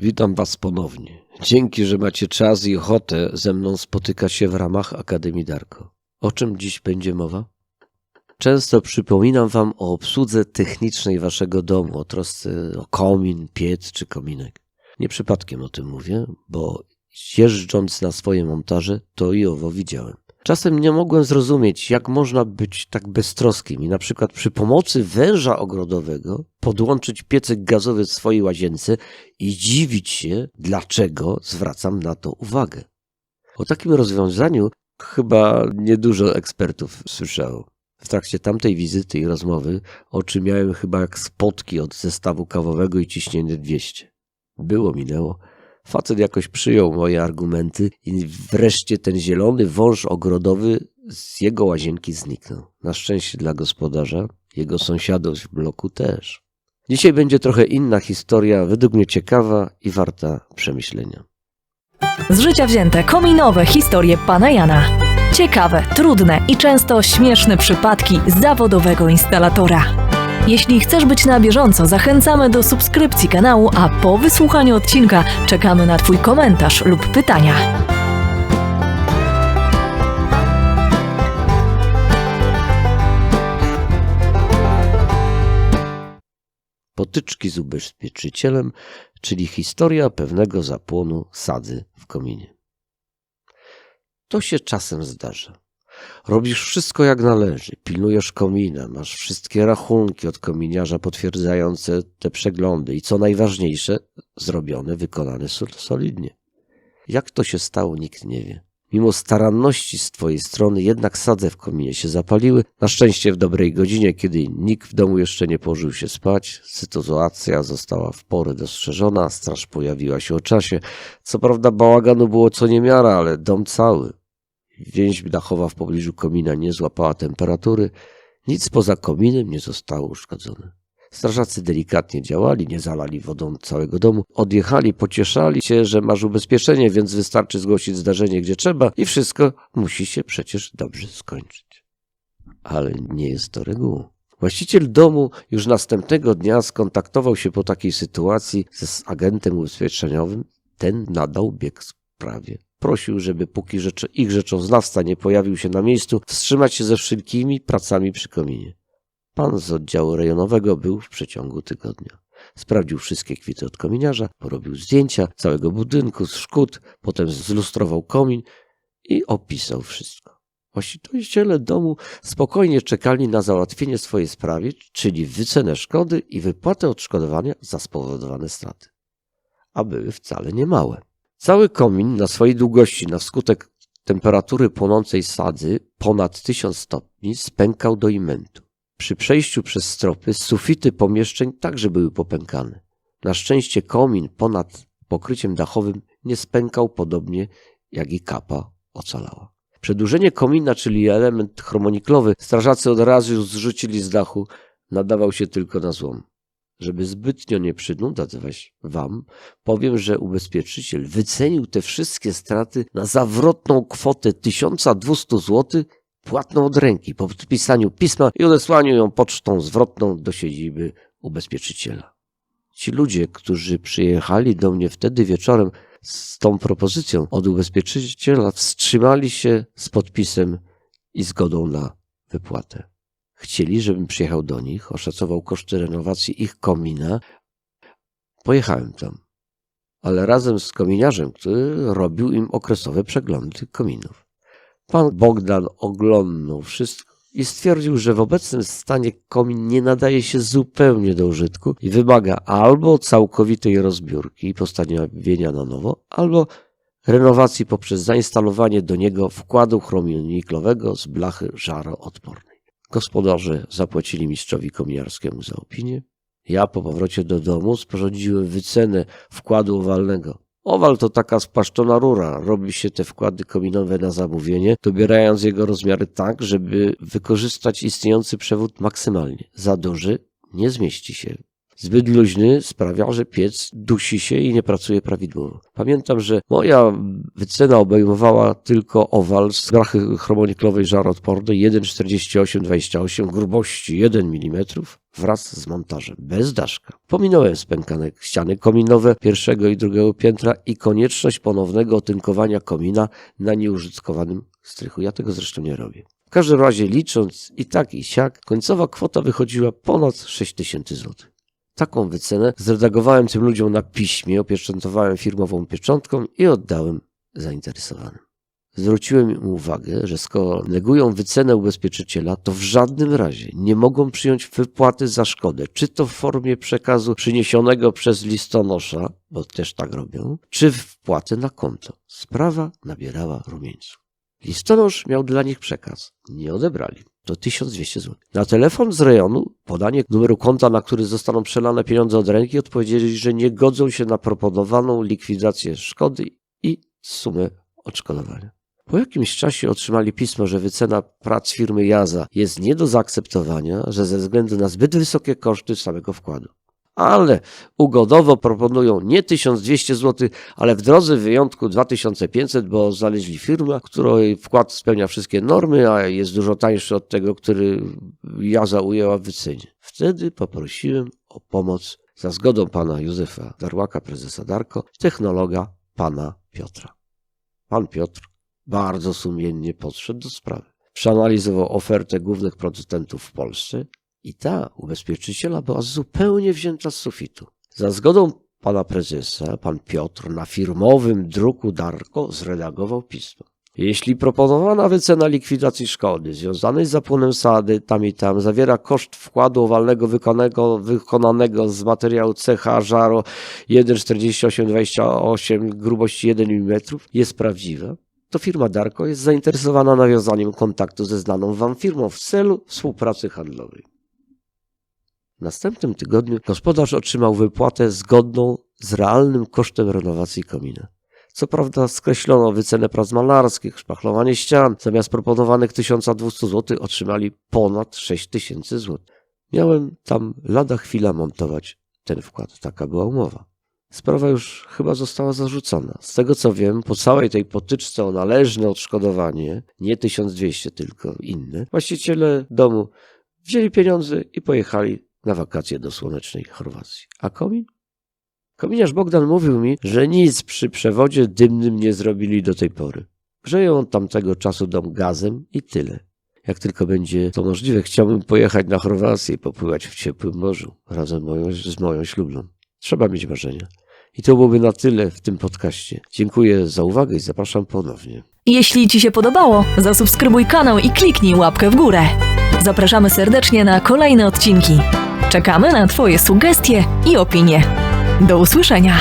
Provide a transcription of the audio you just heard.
Witam Was ponownie. Dzięki, że macie czas i ochotę ze mną spotykać się w ramach Akademii Darko. O czym dziś będzie mowa? Często przypominam Wam o obsłudze technicznej Waszego domu, o trosce o komin, piec czy kominek. Nie przypadkiem o tym mówię, bo jeżdżąc na swoje montaże, to i owo widziałem. Czasem nie mogłem zrozumieć, jak można być tak beztroskim i na przykład przy pomocy węża ogrodowego podłączyć piecyk gazowy w swojej łazience i dziwić się, dlaczego zwracam na to uwagę. O takim rozwiązaniu chyba niedużo ekspertów słyszało. W trakcie tamtej wizyty i rozmowy oczy miałem chyba jak spotki od zestawu kawowego i ciśnienie 200. Było, minęło. Facet jakoś przyjął moje argumenty i wreszcie ten zielony wąż ogrodowy z jego łazienki zniknął. Na szczęście dla gospodarza, jego sąsiadów w bloku też. Dzisiaj będzie trochę inna historia, według mnie ciekawa i warta przemyślenia. Z życia wzięte kominowe historie pana Jana. Ciekawe, trudne i często śmieszne przypadki zawodowego instalatora. Jeśli chcesz być na bieżąco, zachęcamy do subskrypcji kanału, a po wysłuchaniu odcinka czekamy na Twój komentarz lub pytania. Potyczki z ubezpieczycielem, czyli historia pewnego zapłonu sadzy w kominie. To się czasem zdarza. Robisz wszystko jak należy, pilnujesz komina, masz wszystkie rachunki od kominiarza potwierdzające te przeglądy i co najważniejsze, zrobione, wykonane sol- solidnie. Jak to się stało, nikt nie wie. Mimo staranności z twojej strony, jednak sadze w kominie się zapaliły. Na szczęście w dobrej godzinie, kiedy nikt w domu jeszcze nie położył się spać, sytuacja została w porę dostrzeżona, straż pojawiła się o czasie. Co prawda bałaganu było co niemiara, ale dom cały. Więź dachowa w pobliżu komina nie złapała temperatury. Nic poza kominem nie zostało uszkodzone. Strażacy delikatnie działali, nie zalali wodą całego domu. Odjechali, pocieszali się, że masz ubezpieczenie, więc wystarczy zgłosić zdarzenie gdzie trzeba i wszystko musi się przecież dobrze skończyć. Ale nie jest to regułą. Właściciel domu już następnego dnia skontaktował się po takiej sytuacji z agentem ubezpieczeniowym. Ten nadał bieg sprawie. Prosił, żeby póki rzecz, ich rzeczoznawca nie pojawił się na miejscu, wstrzymać się ze wszelkimi pracami przy kominie. Pan z oddziału rejonowego był w przeciągu tygodnia. Sprawdził wszystkie kwity od kominiarza, porobił zdjęcia całego budynku, z szkód, potem zlustrował komin i opisał wszystko. Właściciele domu spokojnie czekali na załatwienie swojej sprawy, czyli wycenę szkody i wypłatę odszkodowania za spowodowane straty. A były wcale nie małe. Cały komin na swojej długości na skutek temperatury płonącej sadzy ponad 1000 stopni spękał do imentu. Przy przejściu przez stropy sufity pomieszczeń także były popękane. Na szczęście komin ponad pokryciem dachowym nie spękał podobnie jak i kapa ocalała. Przedłużenie komina, czyli element harmoniklowy, strażacy od razu zrzucili z dachu, nadawał się tylko na złom. Żeby zbytnio nie przynudzać wam, powiem, że ubezpieczyciel wycenił te wszystkie straty na zawrotną kwotę 1200 zł płatną od ręki po podpisaniu pisma i odesłaniu ją pocztą zwrotną do siedziby ubezpieczyciela. Ci ludzie, którzy przyjechali do mnie wtedy wieczorem z tą propozycją od ubezpieczyciela, wstrzymali się z podpisem i zgodą na wypłatę. Chcieli, żebym przyjechał do nich, oszacował koszty renowacji ich komina. Pojechałem tam, ale razem z kominiarzem, który robił im okresowe przeglądy kominów. Pan Bogdan oglądnął wszystko i stwierdził, że w obecnym stanie komin nie nadaje się zupełnie do użytku i wymaga albo całkowitej rozbiórki i postawienia na nowo, albo renowacji poprzez zainstalowanie do niego wkładu chrominiklowego z blachy żaroodpornej. Gospodarze zapłacili mistrzowi kominiarskiemu za opinię. Ja po powrocie do domu sporządziłem wycenę wkładu owalnego. Owal to taka spaszczona rura. Robi się te wkłady kominowe na zamówienie, dobierając jego rozmiary tak, żeby wykorzystać istniejący przewód maksymalnie. Za duży nie zmieści się Zbyt luźny sprawia, że piec dusi się i nie pracuje prawidłowo. Pamiętam, że moja wycena obejmowała tylko owal z brachy chromoniklowej żaroodpornej 1,48-28 grubości 1 mm wraz z montażem, bez daszka. Pominąłem spękane ściany kominowe pierwszego i drugiego piętra i konieczność ponownego otynkowania komina na nieużytkowanym strychu. Ja tego zresztą nie robię. W każdym razie licząc i tak i siak, końcowa kwota wychodziła ponad 6 tysięcy złotych. Taką wycenę zredagowałem tym ludziom na piśmie, opieczętowałem firmową pieczątką i oddałem zainteresowanym. Zwróciłem im uwagę, że skoro negują wycenę ubezpieczyciela, to w żadnym razie nie mogą przyjąć wypłaty za szkodę, czy to w formie przekazu przyniesionego przez listonosza, bo też tak robią, czy wpłaty na konto. Sprawa nabierała rumieńców. Listonosz miał dla nich przekaz. Nie odebrali. To 1200 zł. Na telefon z rejonu, podanie numeru konta, na który zostaną przelane pieniądze od ręki, odpowiedzieli, że nie godzą się na proponowaną likwidację szkody i sumę odszkodowania. Po jakimś czasie otrzymali pismo, że wycena prac firmy Jaza jest nie do zaakceptowania, że ze względu na zbyt wysokie koszty samego wkładu. Ale ugodowo proponują nie 1200 zł, ale w drodze wyjątku 2500, bo znaleźli firmę, której wkład spełnia wszystkie normy, a jest dużo tańszy od tego, który Jaza ujęła w wycenie. Wtedy poprosiłem o pomoc za zgodą pana Józefa Darłaka, prezesa Darko, technologa pana Piotra. Pan Piotr bardzo sumiennie podszedł do sprawy. Przeanalizował ofertę głównych producentów w Polsce i ta ubezpieczyciela była zupełnie wzięta z sufitu. Za zgodą pana prezesa, pan Piotr na firmowym druku Darko zredagował pismo. Jeśli proponowana wycena likwidacji szkody związanej z zapłonem sady tam i tam zawiera koszt wkładu owalnego wykonanego, wykonanego z materiału CH żaro 1,4828 grubości 1 mm jest prawdziwa, to firma Darko jest zainteresowana nawiązaniem kontaktu ze znaną wam firmą w celu współpracy handlowej. W następnym tygodniu gospodarz otrzymał wypłatę zgodną z realnym kosztem renowacji komina. Co prawda skreślono wycenę prac malarskich, szpachlowanie ścian. Zamiast proponowanych 1200 zł otrzymali ponad 6000 zł. Miałem tam lada chwila montować ten wkład. Taka była umowa. Sprawa już chyba została zarzucona. Z tego co wiem, po całej tej potyczce o należne odszkodowanie, nie 1200 tylko inne, właściciele domu wzięli pieniądze i pojechali na wakacje do słonecznej Chorwacji. A komin? Kominiarz Bogdan mówił mi, że nic przy przewodzie dymnym nie zrobili do tej pory. Grzeją od tamtego czasu dom gazem i tyle. Jak tylko będzie to możliwe, chciałbym pojechać na Chorwację i popływać w ciepłym morzu razem moją, z moją ślubną. Trzeba mieć marzenia. I to byłoby na tyle w tym podcaście. Dziękuję za uwagę i zapraszam ponownie. Jeśli Ci się podobało, zasubskrybuj kanał i kliknij łapkę w górę. Zapraszamy serdecznie na kolejne odcinki. Czekamy na Twoje sugestie i opinie. Do usłyszenia!